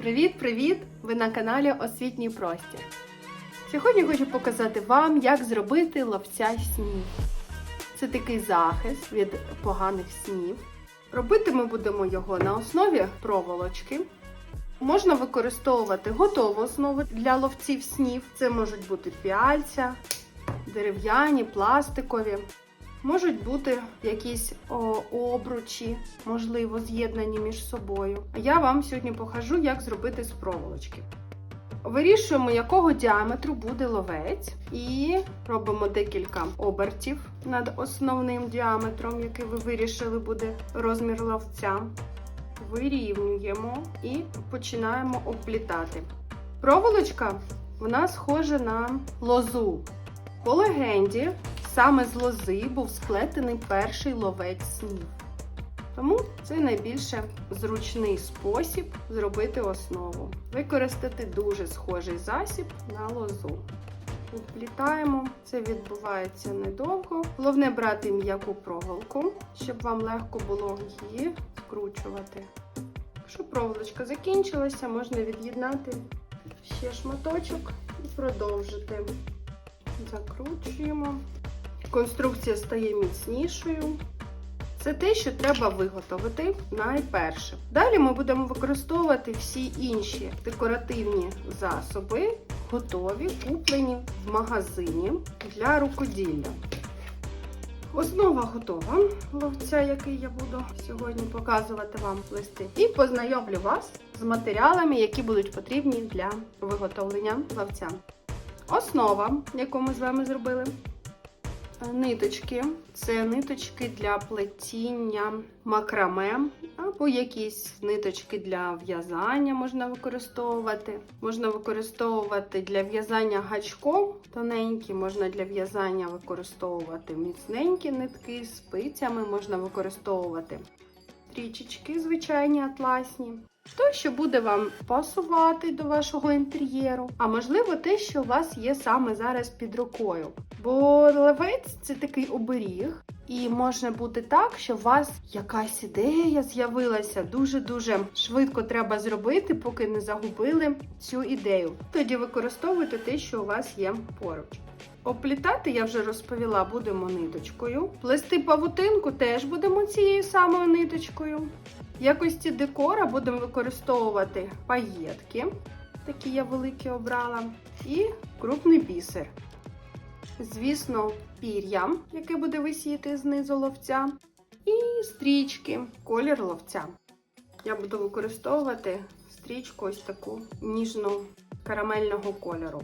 Привіт-привіт! Ви на каналі Освітній Простір. Сьогодні хочу показати вам, як зробити ловця снів. Це такий захист від поганих снів. Робити ми будемо його на основі проволочки. Можна використовувати готову основу для ловців снів. Це можуть бути піальця, дерев'яні, пластикові. Можуть бути якісь обручі, можливо, з'єднані між собою. Я вам сьогодні покажу, як зробити з проволочки. Вирішуємо, якого діаметру буде ловець, і робимо декілька обертів над основним діаметром, який ви вирішили буде розмір ловця. Вирівнюємо і починаємо обплітати. Проволочка вона схожа на лозу. По легенді, саме з лози був сплетений перший ловець снів. Тому це найбільше зручний спосіб зробити основу. Використати дуже схожий засіб на лозу. Вплітаємо, це відбувається недовго. Головне брати м'яку проволоку, щоб вам легко було її скручувати. Якщо проволочка закінчилася, можна від'єднати ще шматочок і продовжити. Закручуємо. Конструкція стає міцнішою. Це те, що треба виготовити найперше. Далі ми будемо використовувати всі інші декоративні засоби, готові, куплені в магазині для рукоділля. Основа готова, ловця, який я буду сьогодні показувати вам плести. І познайомлю вас з матеріалами, які будуть потрібні для виготовлення ловця. Основа, яку ми з вами зробили. Ниточки це ниточки для плетіння макраме, або якісь ниточки для в'язання можна використовувати. Можна використовувати для в'язання гачком тоненькі, можна для в'язання використовувати міцненькі нитки, спицями можна використовувати стрічечки, звичайні атласні. То, що буде вам пасувати до вашого інтер'єру, а можливо, те, що у вас є саме зараз під рукою. Бо левець це такий оберіг, і може бути так, що у вас якась ідея з'явилася дуже-дуже швидко треба зробити, поки не загубили цю ідею. Тоді використовуйте те, що у вас є поруч. Оплітати, я вже розповіла, будемо ниточкою. Плести павутинку теж будемо цією самою ниточкою. В якості декора будемо використовувати паєтки, такі я великі обрала, і крупний бісер. Звісно, пір'я, яке буде висіти знизу ловця, і стрічки, колір ловця. Я буду використовувати стрічку ось таку ніжно-карамельного кольору.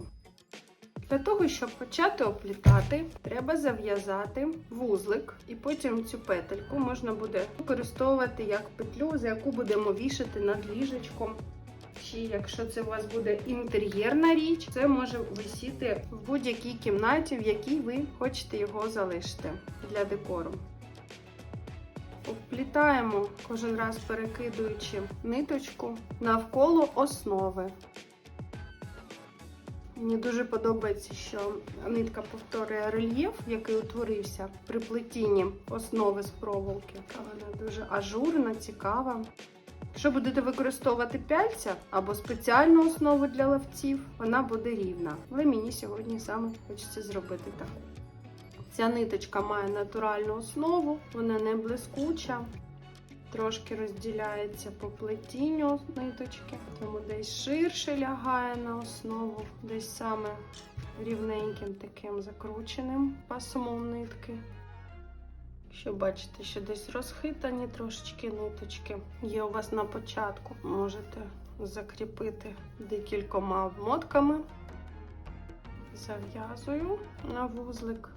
Для того, щоб почати оплітати, треба зав'язати вузлик, і потім цю петельку можна буде використовувати як петлю, за яку будемо вішати над ліжечком. Чи якщо це у вас буде інтер'єрна річ, це може висіти в будь-якій кімнаті, в якій ви хочете його залишити для декору. Вплітаємо кожен раз перекидуючи ниточку навколо основи. Мені дуже подобається, що нитка повторює рельєф, який утворився при плетінні основи з проволоки. Вона дуже ажурна, цікава. Якщо будете використовувати пяльця або спеціальну основу для ловців, вона буде рівна. Але мені сьогодні саме хочеться зробити так. Ця ниточка має натуральну основу, вона не блискуча, трошки розділяється по плетінню ниточки, тому десь ширше лягає на основу, десь саме рівненьким таким закрученим пасомом нитки. Якщо бачите, що десь розхитані трошечки ниточки є у вас на початку, можете закріпити декількома обмотками. Зав'язую на вузлик,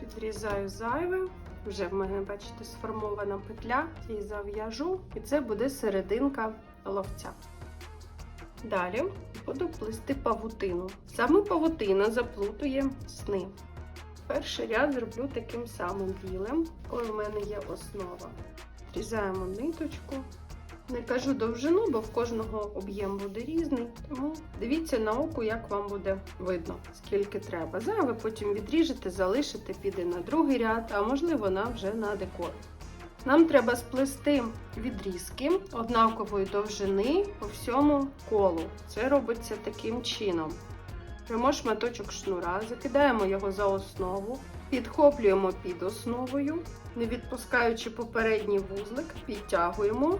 підрізаю зайве. Вже в мене, бачите, сформована петля, і зав'яжу, і це буде серединка ловця. Далі буду плести павутину. Саме павутина заплутує сни. Перший ряд зроблю таким самим білим, коли в мене є основа. Різаємо ниточку. Не кажу довжину, бо в кожного об'єм буде різний. Тому дивіться на око, як вам буде видно, скільки треба. Зайве потім відріжете, залишите, піде на другий ряд, а можливо, на вже на декор. Нам треба сплести відрізки однакової довжини по всьому колу. Це робиться таким чином. Беремо шматочок шнура, закидаємо його за основу, підхоплюємо під основою, не відпускаючи попередній вузлик, підтягуємо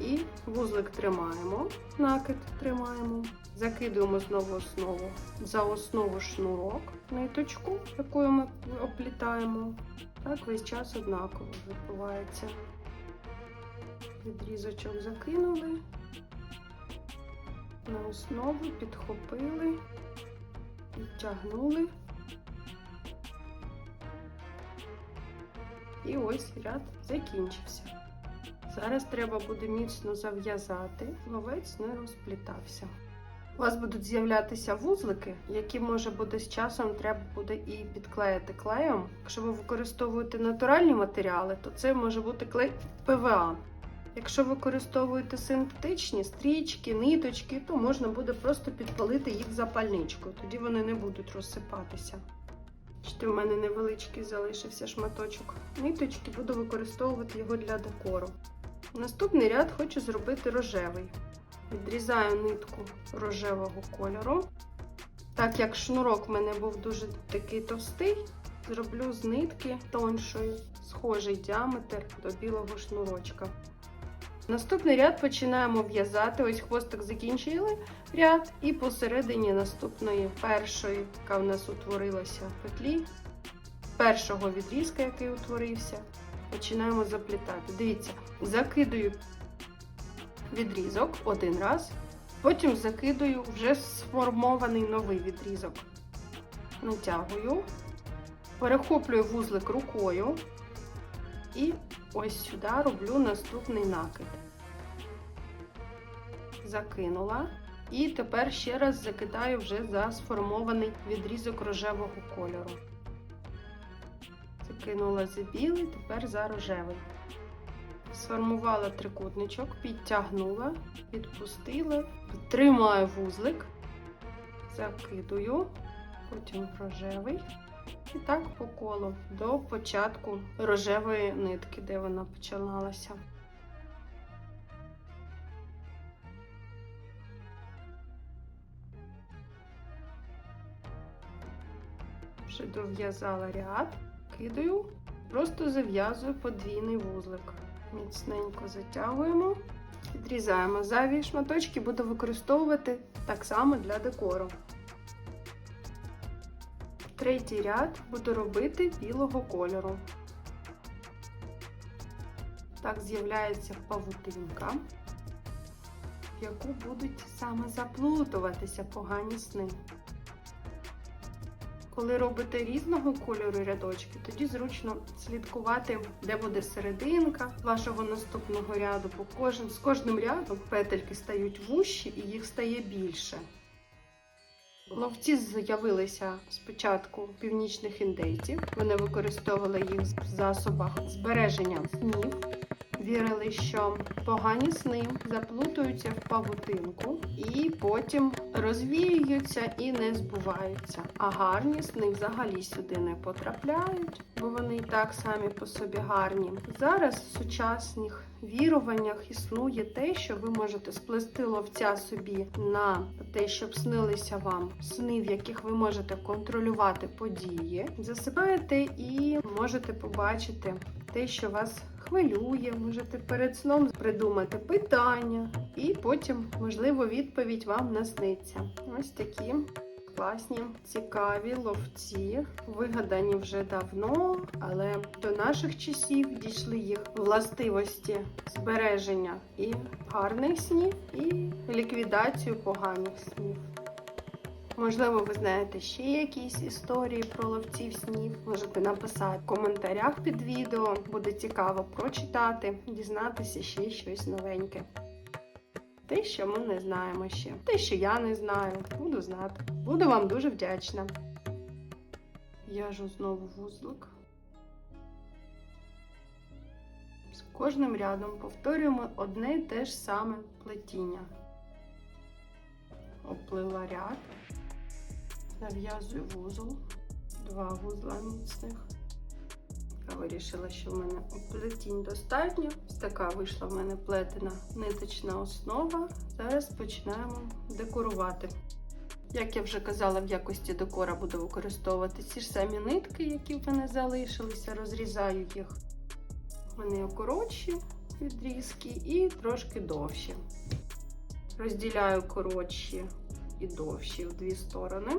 і вузлик тримаємо, накид тримаємо, закидуємо знову основу, за основу шнурок, ниточку, якою ми оплітаємо. Так весь час однаково відбувається. Відрізочок закинули, на основу підхопили, підтягнули. І ось ряд закінчився. Зараз треба буде міцно зав'язати, ловець не розплітався. У вас будуть з'являтися вузлики, які може буде з часом треба буде і підклеїти клеєм. Якщо ви використовуєте натуральні матеріали, то це може бути клей ПВА. Якщо використовуєте синтетичні стрічки, ниточки, то можна буде просто підпалити їх запальничкою, тоді вони не будуть розсипатися. Бачите, в мене невеличкий залишився шматочок ниточки, буду використовувати його для декору. Наступний ряд хочу зробити рожевий. Відрізаю нитку рожевого кольору. Так як шнурок в мене був дуже такий товстий, зроблю з нитки тоншої, схожий діаметр до білого шнурочка. Наступний ряд починаємо в'язати. Ось хвостик закінчили ряд, і посередині наступної першої, яка в нас утворилася в петлі, першого відрізка, який утворився, починаємо заплітати. Дивіться, закидую відрізок один раз, потім закидую вже сформований новий відрізок. Натягую, перехоплюю вузлик рукою і ось сюди роблю наступний накид. Закинула. І тепер ще раз закидаю вже за сформований відрізок рожевого кольору. Закинула за білий, тепер за рожевий. Сформувала трикутничок, підтягнула, відпустила, тримаю вузлик, закидую, потім рожевий. І так по колу до початку рожевої нитки, де вона починалася. Вже дов'язала ряд, кидаю, просто зав'язую подвійний вузлик. Міцненько затягуємо, відрізаємо зайві шматочки, буду використовувати так само для декору. Третій ряд буду робити білого кольору. Так з'являється павутинка, в яку будуть саме заплутуватися погані сни. Коли робите різного кольору рядочки, тоді зручно слідкувати, де буде серединка вашого наступного ряду, бо кожен, з кожним рядом петельки стають вущі і їх стає більше. Ловці з'явилися спочатку північних індейців. Вони використовували їх в засобах збереження снів. Вірили, що погані сни заплутуються в павутинку і потім розвіюються і не збуваються. А гарні сни взагалі сюди не потрапляють, бо вони і так самі по собі гарні. Зараз в сучасних віруваннях існує те, що ви можете сплести ловця собі на те, щоб снилися вам сни, в яких ви можете контролювати події. Засипаєте і можете побачити те, що вас хвилює, можете перед сном придумати питання, і потім, можливо, відповідь вам насниться. Ось такі класні, цікаві ловці, вигадані вже давно, але до наших часів дійшли їх властивості збереження і гарних снів, і ліквідацію поганих снів. Можливо, ви знаєте ще якісь історії про ловців снів. Можете написати в коментарях під відео. Буде цікаво прочитати, дізнатися ще щось новеньке. Те, що ми не знаємо ще. Те, що я не знаю, буду знати. Буду вам дуже вдячна. В'яжу знову вузлик. З кожним рядом повторюємо одне й те ж саме плетіння. Оплила ряд. Нав'язую вузол, два вузла міцних, Я вирішила, що в мене плетінь достатньо. Ось така вийшла в мене плетена ниточна основа. Зараз починаємо декорувати. Як я вже казала, в якості декора буду використовувати ці ж самі нитки, які в мене залишилися, розрізаю їх. Мене коротші відрізки і трошки довші. Розділяю коротші і довші в дві сторони.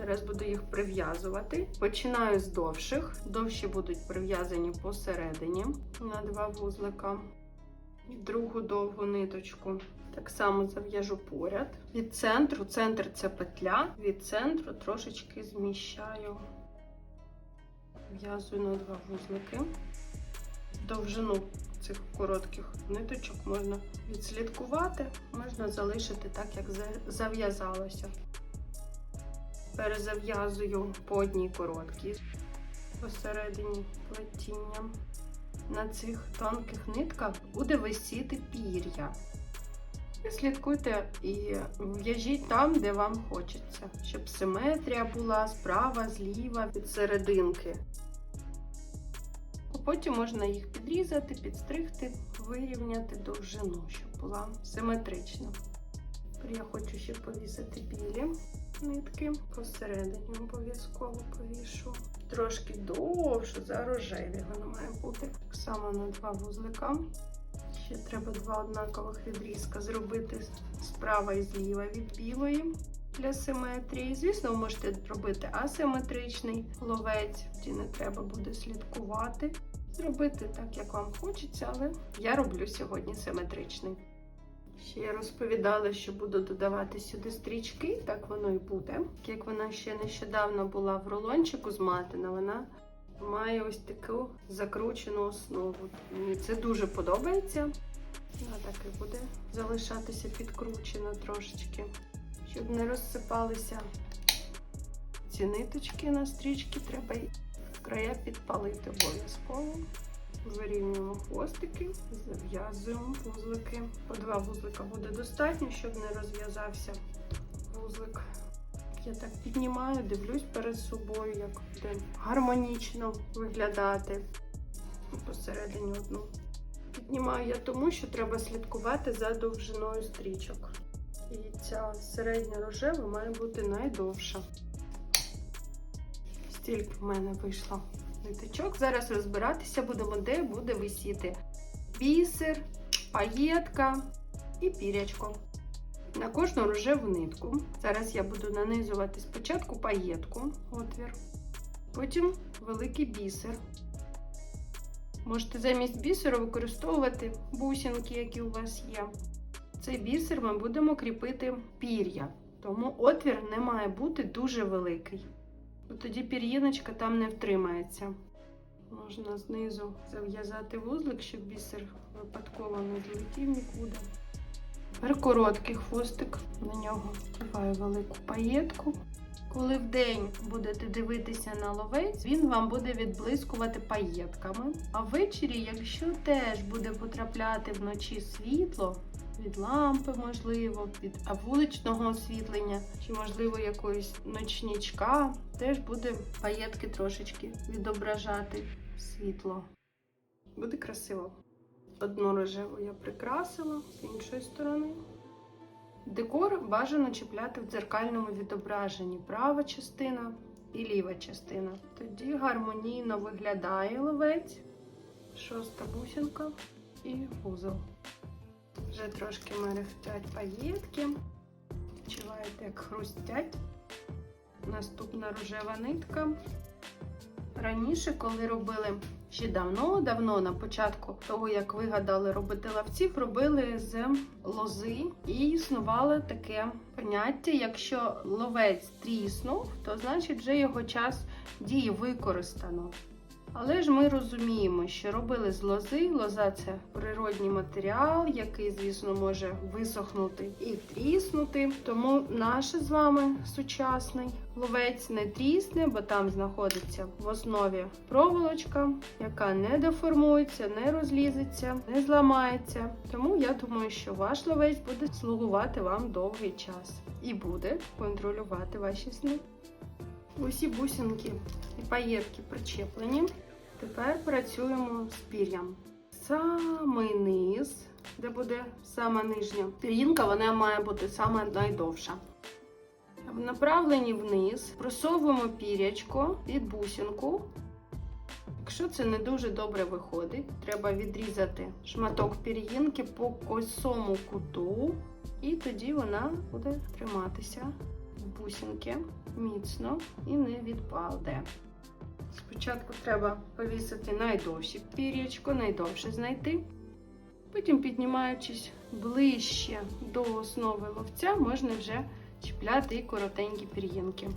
Зараз буду їх прив'язувати. Починаю з довших. Довші будуть прив'язані посередині на два вузлика. Другу довгу ниточку так само зав'яжу поряд. Від центру, центр це петля, від центру трошечки зміщаю, в'язую на два вузлики. Довжину цих коротких ниточок можна відслідкувати, можна залишити так, як зав'язалося. Перезав'язую по одній короткій посередині плетіння. На цих тонких нитках буде висіти пір'я. І слідкуйте і в'яжіть там, де вам хочеться, щоб симетрія була справа, зліва, від серединки. Потім можна їх підрізати, підстригти, вирівняти довжину, щоб була симетрична. Тепер я хочу ще повісити білі нитки. Посередині обов'язково повішу. Трошки довше, за рожеві воно має бути. Так само на два вузлика. Ще треба два однакових відрізка зробити справа і зліва від білої для симетрії. Звісно, ви можете робити асиметричний ловець, тоді не треба буде слідкувати. Зробити так, як вам хочеться, але я роблю сьогодні симетричний. Ще я розповідала, що буду додавати сюди стрічки, так воно і буде. Як вона ще нещодавно була в рулончику зматена, вона має ось таку закручену основу. Мені це дуже подобається. Вона так і буде залишатися підкручена трошечки, щоб не розсипалися ці ниточки на стрічки, треба края підпалити обов'язково. Вирівнюємо хвостики, зав'язуємо вузлики. По два вузлика буде достатньо, щоб не розв'язався вузлик. Я так піднімаю, дивлюсь перед собою, як буде гармонічно виглядати. Посередині одну. Піднімаю я тому, що треба слідкувати за довжиною стрічок. І ця середня рожева має бути найдовша. Стільки в мене вийшло ниточок. Зараз розбиратися будемо, де буде висіти бісер, паєтка і пірячко. На кожну рожеву нитку. Зараз я буду нанизувати спочатку паєтку, отвір, потім великий бісер. Можете замість бісеру використовувати бусинки, які у вас є. Цей бісер ми будемо кріпити пір'я, тому отвір не має бути дуже великий. Тоді пір'їночка там не втримається. Можна знизу зав'язати вузлик, щоб бісер випадково не злетів нікуди. Тепер короткий хвостик, на нього вдіваю велику паєтку. Коли вдень будете дивитися на ловець, він вам буде відблискувати паєтками. А ввечері, якщо теж буде потрапляти вночі світло, від лампи, можливо, від вуличного освітлення, чи, можливо, якоїсь ночнічка, теж буде паєтки трошечки відображати світло. Буде красиво. Одну рожеву я прикрасила з іншої сторони. Декор бажано чіпляти в дзеркальному відображенні права частина і ліва частина. Тоді гармонійно виглядає ловець, шоста бусинка і вузол. Вже трошки мерехтять паєтки. Відчуваєте, як хрустять. Наступна рожева нитка. Раніше, коли робили ще давно-давно, на початку того, як вигадали робити лавців, робили з лози і існувало таке поняття: якщо ловець тріснув, то значить вже його час дії використано. Але ж ми розуміємо, що робили з лози. Лоза це природній матеріал, який, звісно, може висохнути і тріснути. Тому наш з вами сучасний ловець не трісне, бо там знаходиться в основі проволочка, яка не деформується, не розлізеться, не зламається. Тому я думаю, що ваш ловець буде слугувати вам довгий час і буде контролювати ваші сни. Усі бусинки і паєтки причеплені. Тепер працюємо з пір'ям. Самий низ, де буде сама нижня пір'їнка, вона має бути саме найдовша. Направленні вниз просовуємо пірячко під бусинку. Якщо це не дуже добре виходить, треба відрізати шматок пір'їнки по косому куту, і тоді вона буде триматися бусинки міцно і не відпаде. Спочатку треба повісити найдовше пір'ячко, найдовше знайти. Потім, піднімаючись ближче до основи ловця, можна вже чіпляти і коротенькі пір'їнки.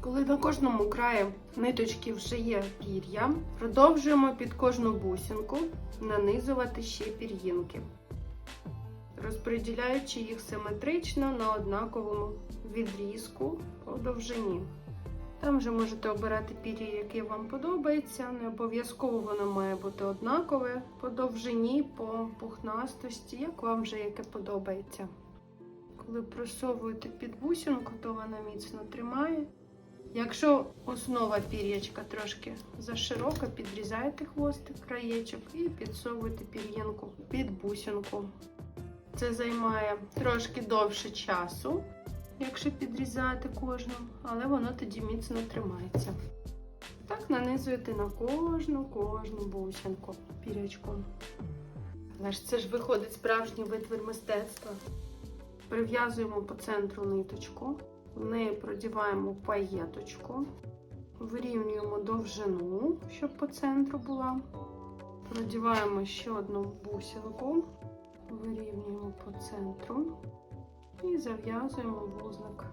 Коли на кожному краї ниточки вже є пір'я, продовжуємо під кожну бусинку нанизувати ще пір'їнки, розподіляючи їх симетрично на однаковому відрізку по довжині. Там вже можете обирати пір'я, яке вам подобається. Не обов'язково воно має бути однакове по довжині, по пухнастості, як вам вже яке подобається. Коли просовуєте під бусинку, то вона міцно тримає. Якщо основа пір'ячка трошки заширока, підрізайте хвостик, краєчок і підсовуйте пір'їнку під бусинку. Це займає трошки довше часу, якщо підрізати кожну, але воно тоді міцно тримається. Так нанизуєте на кожну кожну бусинку пір'ячку. Але ж це ж виходить справжній витвір мистецтва. Прив'язуємо по центру ниточку, в неї продіваємо паєточку, вирівнюємо довжину, щоб по центру була. Продіваємо ще одну бусинку, вирівнюємо по центру і зав'язуємо вузлик.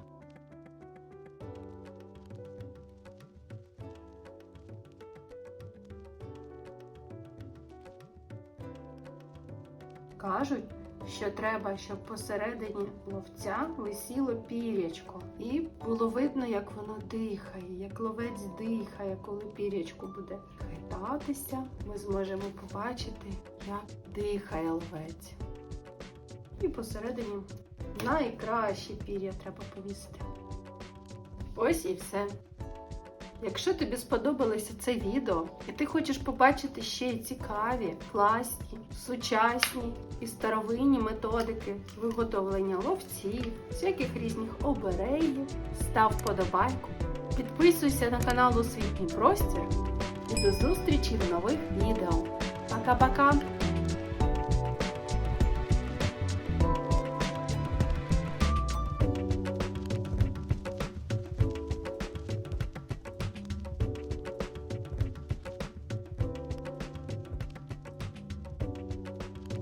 Кажуть, що треба, щоб посередині ловця висіло пірячко. І було видно, як воно дихає, як ловець дихає, коли пірячко буде хитатися, ми зможемо побачити, як дихає ловець. І посередині найкраще пір'я треба повісити. Ось і все. Якщо тобі сподобалося це відео, і ти хочеш побачити ще й цікаві, класні, сучасні і старовинні методики виготовлення ловців, всяких різних обереїв, став вподобайку, підписуйся на канал Освітній Простір і до зустрічі в нових відео. Пока-пока!